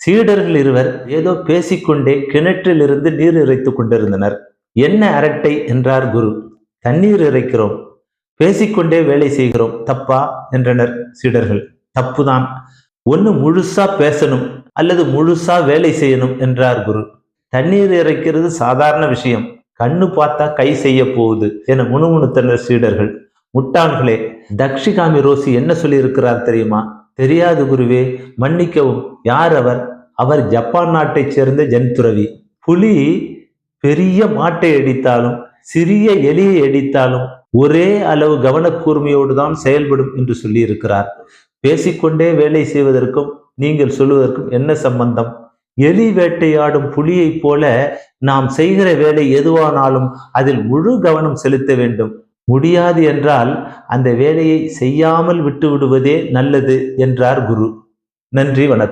சீடர்கள் இருவர் ஏதோ பேசிக்கொண்டே கிணற்றிலிருந்து நீர் இறைத்துக் கொண்டிருந்தனர். என்ன அரட்டை? என்றார் குரு. தண்ணீர் இறைக்கிறோம். பேசிக்கொண்டே வேலை செய்கிறோம். தப்பா? என்றனர் சீடர்கள். தப்புதான். ஒன்னு முழுசா பேசணும் அல்லது முழுசா வேலை செய்யணும் என்றார் குரு. தண்ணீர் இறைக்கிறது சாதாரண விஷயம். கண்ணு பார்த்தா கை செய்ய போகுது என முணுமுணுத்தனர் சீடர்கள். முட்டாள்களே தக்ஷிகாமி ரோசி என்ன சொல்லியிருக்கிறார் தெரியுமா? தெரியாது குருவே மன்னிக்கவும். யார் அவர்? அவர் ஜப்பான் நாட்டைச் சேர்ந்த ஜன்துறவி புலி பெரிய மாட்டை அடித்தாலும் சிறிய எலியை அடித்தாலும் ஒரே அளவு கவனக்கூர்மையோடு தான் செயல்படும் என்று சொல்லியிருக்கிறார். பேசிக்கொண்டே வேலை செய்வதற்கும் நீங்கள் சொல்வதற்கும் என்ன சம்பந்தம்? எலி வேட்டையாடும் புலியைப் போல நாம் செய்கிற வேலை எதுவானாலும் அதில் முழு கவனம் செலுத்த வேண்டும். முடியாது என்றால் அந்த வேலையை செய்யாமல் விட்டு விடுவதே நல்லது என்றார் குரு. நன்றி வணக்கம்.